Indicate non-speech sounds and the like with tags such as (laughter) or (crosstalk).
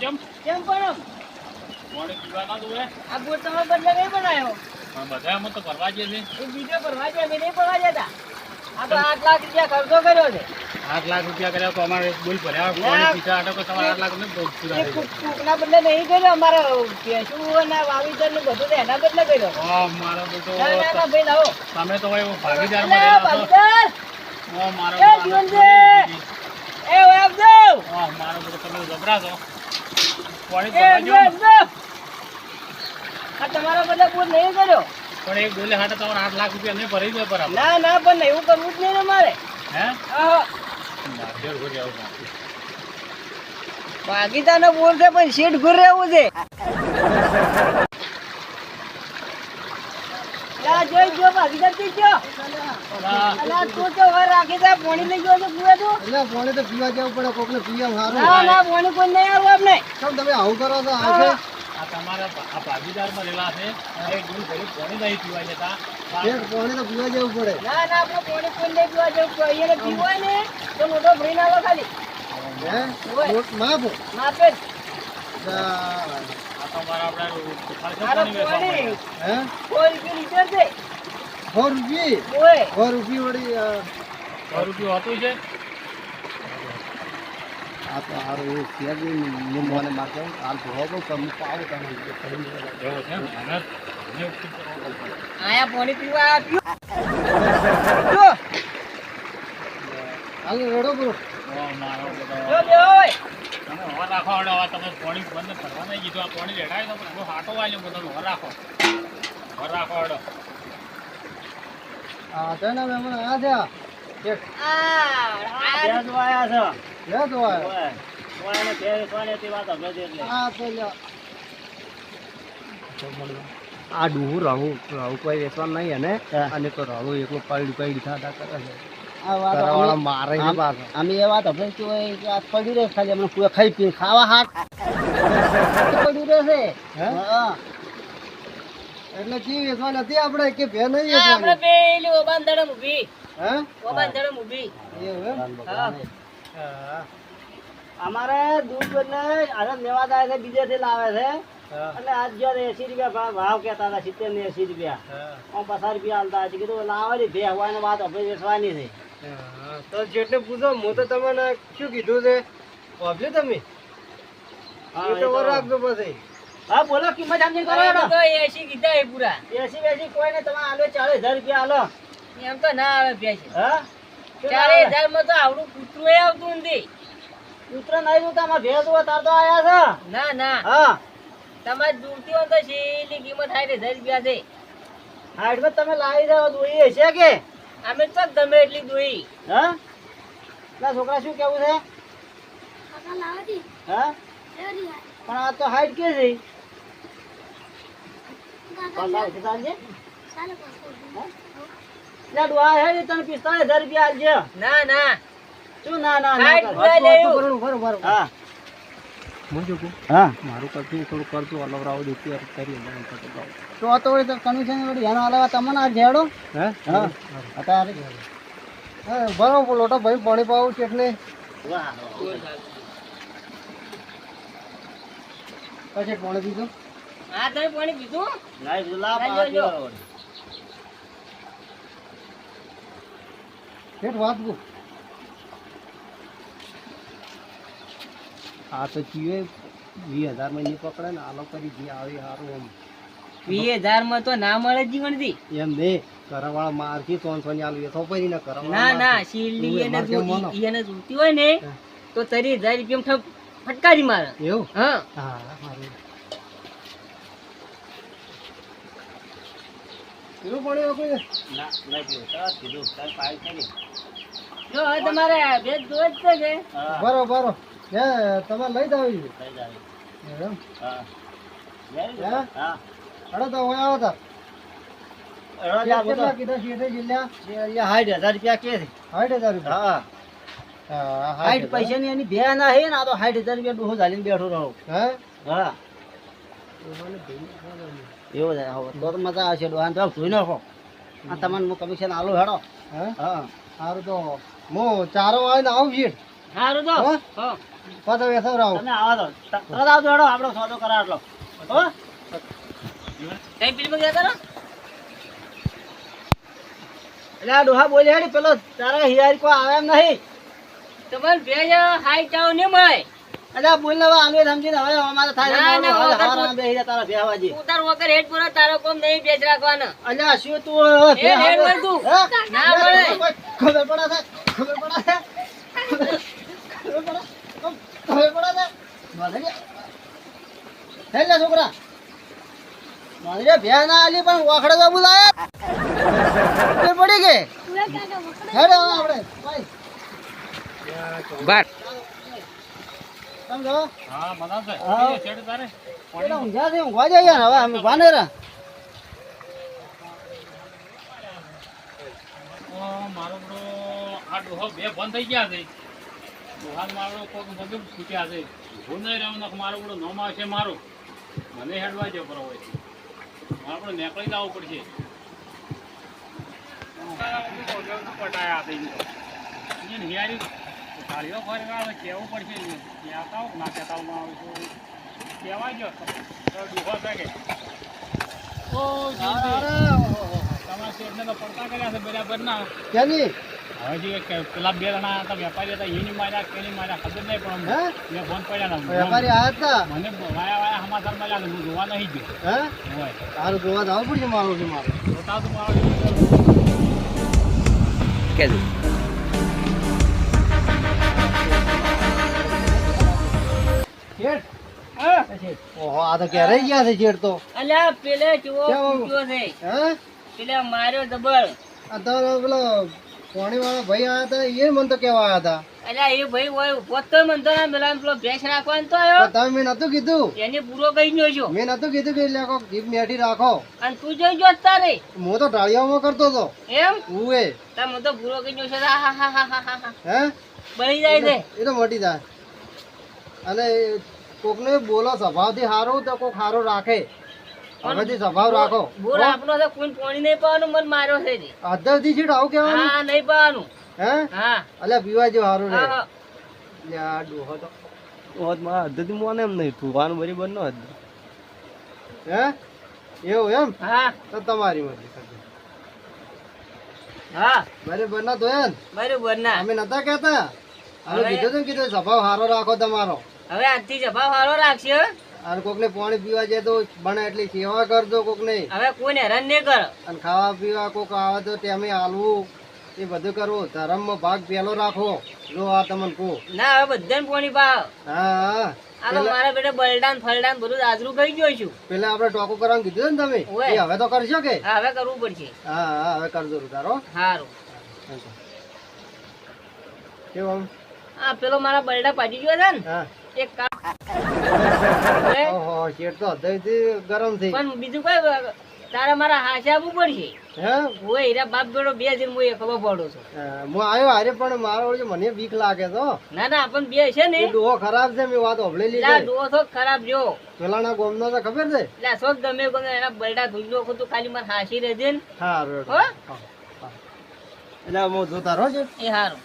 કેમ? કેમ પણ પાણી પીવા ના દઉં આ બોટ તમે બદલે નહીં બનાવ્યો પણ બધા અમે તો ભરવા જઈએ છે એ બીજો ભરવા છે અમે નહીં ભરવા જતા. આ તો આઠ લાખ રૂપિયા ખર્ચો કર્યો છે. આઠ લાખ રૂપિયા કર્યા તો અમારે બિલ ભર્યા. પાણી પીધા આટો તમારે આઠ લાખ ને કૂકના બદલે નહીં કર્યો અમારે ભેંસું અને વાવીતરનું બધું તો એના બદલે કર્યો. હા મારો બેટો ના ના ના ભાઈ લાવો. તમે તો ભાઈ ભાગીદારમાં ભાગીદાર! મારો એ છે! એ ઓય આપજો! મારો તો તમે જબરા છો પાણી એ ભરવા આપજો, જો આપજો! આ તમારા બધા બોટ નહીં કર્યો. પણ એક બોલે હાટે તમારે આઠ લાખ રૂપિયા નહીં ભરી દો બરાબર. ના ના પણ એવું કરવું જ નહીં ને મારે. હે? નાખી. ભાગીદારનો બોલ છે પણ સીટ ઘુર રહેવું છે. લા, જોઈ જો ભાગીદારથી જો ઓલા અલા તું તો વાર રાખી દે પાણી લઈ ગયો છે કુએ તું. એટલે પાણી તો પીવા જવું પડે કોકને પીવા સારું ના ના પાણી કોઈ નહીં આવું આપણે કેમ તમે આવું કરો છો આવશે આ તમારા આ ભાગીદારમાં રહેલા છે. એક ગુરુ ઘરે પાણી નહીં પીવા જતા એક પાણી તો પીવા જવું પડે. ના ના આપણે પાણી કોઈ નહીં પીવા જવું કોઈ એને પીવું ને તો મોટો ભરી નાખો ખાલી. હે? મોટ માપો. માપે જ. આ તમારા આપણે ખર્ચો પાણી વેચવા હે? સો રૂપિયા લીટર છે? સો રૂપિયે? ઓય. સો રૂપિયા વળી સો રૂપિયા હોતું છે? આ તો સારું એવું છે જ નહીં. મને મારતો હાલ ધોવા બહુ પાવું તમે પડશે. આયા પાણી પીવા હાલ રેડો કરો મારો તમે હોર રાખો. તમે પાણી બંધ કરવા નહીં કીધું. આ પાણી રેડાય તો હાટો વાલ્યો બધો હોર રાખો. આ છે ને મહેમાન આ છે એક. આ આ જોયા છે. લે તો આ. ઓય ઓય ને તે વાત હવે એટલે. આ તો લે. આ ડુહું રહું રહું કોઈ વેચવા નહીં અને અને તો રહું એકલું પડી પડી થતા કરે છે. આ વાત મારે આમ- અમે એ વાત આપણે શું હોય કે આ પડી રહે ખાલી અમને ખાઈ પી ખાવા હાથ. (laughs) પડ્યું રહેશે. હે? હા. એટલે કી વેચવાની હતી આપણે કે ભે નહીં આપણે વેચવાની. પેલી ઓબાન દડમ ઊભી. હે ઓબાન દડમ ઊભી. અમારે દૂધ બને આનંદ લેવા જાય છે બીજેથી લાવે છે. એટલે આજ જ્યારે એસી રૂપિયા ભાવ કેતા કહેતા હતા સિત્તેર ને એસી રૂપિયા. હું. પચાસ રૂપિયા હાલતા છે કીધું લાવે ને ભે હોવાની વાત આપણે વેચવાની છે. તો જેટલે પૂછો હું તો તમને શું કીધું છે? વાપર્યું તમે? એ તો રાખજો પછી. હા બોલો કિંમત સમજી કરો તો એસી કીધા એ પૂરા. એસી બેસી કોઈ ને તમે આલો ચાલીસ હજાર રૂપિયા આલો. એમ તો ના આવે બેસી હા? ચાલીસ હજારમાં તો આવડું કૂતરું એ આવતું નથી. કૂતરો નહીં જોતા માં ભેજ હોય તાર તો આયા છે. ના ના. હા. તમારે દૂરથી હોય તો શેલી કિંમત સાઠ હજાર રૂપિયા છે. હાઈટમાં તમે લાવી દેવા દોઈ હશે કે? અમે તો ગમે એટલી દોઈ. હા? ના છોકરા શું કેવું છે? હા. પણ આ તો હાઈટ કે છે? બરોબર, લોટો ભાઈ પાણી પાવું છે એટલે પછી પાણી પીધું હા તમે પાણી પીધું ના જુલા ફેર વાત કહું આ તો ચીવે વીસ હજારમાં નહીં પકડે ને આલો કરી જે આવી સારું આમ વીસ હજારમાં તો ના મળે જીવનથી એમ ને ઘરવાળા મારથી ત્રણસો ની આલુ તો પડી ને ના ના શીલડી એને માર કેમ માનો? જો- એને જોતી હોય ને તો તરી હજાર રૂપિયા ફટકારી મારે. એવું? હા. હા સારું પીવું પાણી છે ને જો હવે તમારે બે જોવે જ છે કે? બરો બરો હે તમે લઈ એમ? હે. અડો તો હોય આવો તા. કેટલા કીધા શેઠે જિલ્લા? સાઠ હજાર રૂપિયા કે છે. સાઠ હજાર રૂપિયા? હા. હા સાઠ પૈસા ની એની બે ના હે ને આ તો સાઠ હજાર રૂપિયા ડોહો ચાલીને બેઠો રહો. હે? હા. એવો છે. હવે તો મજા આવશે ડોહાન તો જોઈ નાખો. આ તમને હું કમિશન આલું હેડો. હે? હા. સારું તો હું ચારો આવીને આવું છીએ સારું તો. હો? હો. પાછો વેસવ રાવ તમે આવા દો ત- તરત આવજો હેડો. આપણો સોદો કરા એટલો. હો? કઈ ફિલ્મ ગયા તારા એટલે આ ડોહા બોલે હેડી. પેલો તારા હિયારી કોઈ આવે એમ નહીં. તમારે બે હાઈ ચાવ નહીં મળે. આ બોલ ને આલવે સમજીને હવે અમારે થાય ના, ના, હવે હારા બેહી જા તારા બેહવાજી તું તાર વગર હેડ પૂરો તારો કોમ નહીં બેજ રાખવાનો. અલા શું તું હે હેડ વળ તું. ના મળે. ખબર પડા છે? ખબર પડા છે? ખબર પડે ખબર પડા છે? માધરી હેલા છોકરા. માધરી ભે ના આલી પણ વાખડે તો બોલાય. પડી કે હેડો આપણે. ભાઈ. બાર. સમજો હા બધા એ છેડે તારે. એટલે ઊંઘ્યા છે ઊંઘવા જઈએ ને હવે અમે ભાને રા મારો બડો આ ડોહો બે બંધ થઈ ગયા છે. ડોહા મારો કોક મગજ ફૂટ્યા છે. હું નહીં રહ્યો મારો બડો નોમ આવશે મારો. મને હેડવા જો કરો હોય. મારે નીકળી જવું પડશે. પટાયા થઈ હિયારી થાળીઓ ફરી આવે કહેવું પડશે એને. કહેતા હોવ કે ના કહેતા હોવ, ના આવે તો કહેવાય ગયો તો ડોહો છે કે? ઓ જીવજી. તમારા શેઠને તો પડતા કર્યા છે બરાબર ના કેની હવે જે કે પેલા બે જણા હતા વેપારી હતા એની માર્યા કેની માર્યા ખબર નહીં પણ હે? મેં ફોન પડ્યા હતા વેપારી આયા હતા? મને વાયા વાયા સમાચાર મળ્યા હતા હું જોવા નહીં ગયો. હે? હોય. તારું જોવા જવું પડશે મારું છે મારું. જોતા તો મારો. શેઠ ઓહો આ તો ક્યારે ગયા છે છેડ તો? અલ્યા પેલે જુઓ? ફૂટ્યો છે. હે? પેલે માર્યો ડબલ આ તો પેલો પોણી વાળો ભાઈ આયા હતા એ મને તો કેવા આયા હતા અલ્યા એ ભાઈ હોય ઊભો જ તો ના મેલા પેલો ભેંસ રાખવાનો તો આવ્યો તમે મેં નતું કીધું? એને પૂરો કહી ગયો છો મેં નતું કીધું કે એટલે જીભ મેઠી રાખો. અને તું જોઈ જો તારે હું તો ટાળિયામાં કરતો હતો. એમ? ઉએ તમે તો પૂરો કહી ગયો છે. હા હા હા હા હા હા હે. બની જાય છે એ તો મોટી જાય અને કોકને બોલો સ્વભાવથી સારું તો કોક સારું રાખે. હવેથી સ્વભાવ રાખો. બોર આપણો તો કોઈ પાણી નહીં પાવાનું મન માર્યો છે જી. અધરથી છે આવું કહેવાનું? હા નહીં પાવાનું હે? હા. અલ્યા પીવા સારું હા રે હા. ડોહો તો. અધરથી મોને એમ નહીં તુવાનું બરાબર નો હે? એવું એમ? હા. તો તમારી મરજી હા. બરાબર ના તો એમ? બરોબર ના. અમે નતા કહેતા? હવે- કીધું તું કીધું સ્વભાવ સારો રાખો તમારો. હવે આજથી જભાવ વાળો રાખશે. અને કોકને પાણી પીવા જાય તો બને એટલી સેવા કરજો કોકને. હવે કોઈને હેરાન નહીં કર. અને ખાવા પીવા કોક આવે તો ટેમે હાલવું. એ બધું કરવું. ધર્મમાં ભાગ પહેલો રાખો. જો આ તમને કહો. ના હવે બધાને પોણી પાવ હા. હા મારા બેટા બલડાન ફલડાન બધું આજરું કહી ગયો છું. પેલા આપણે ટોકો કરવાનું કીધું ને તમે. એ હવે તો કરશો કે? હા હવે કરવું પડશે. હા હા હવે કરજો તારો સારું કેવું આ પેલો મારા બલડા પાટી ગયો છે ને? હા. એક કામ (laughs) ઓહો શેઠ તો હૃદયથી ગરમ થઈ. પણ બીજું કઈ તારે મારા હાથે આવવું પડશે? હે? હું હીરા બાપ બેડો બે દિન હું એકલો પડું છું. હું આવ્યો હારે પણ મારો ઓળજો મને બીક લાગે તો. ના ના પણ બે છે ને. ડોહો ખરાબ છે મેં વાત હોભળેલી છે ડોસો ખરાબ જો. પેલાના ગોમનો તો ખબર છે? એટલે શોખ ગમે ગમે એના ધૂલો ખોટું ખાલી મારે હાસી રહેજે ને. હા? એટલે હું જોતા રહો છે એ સારું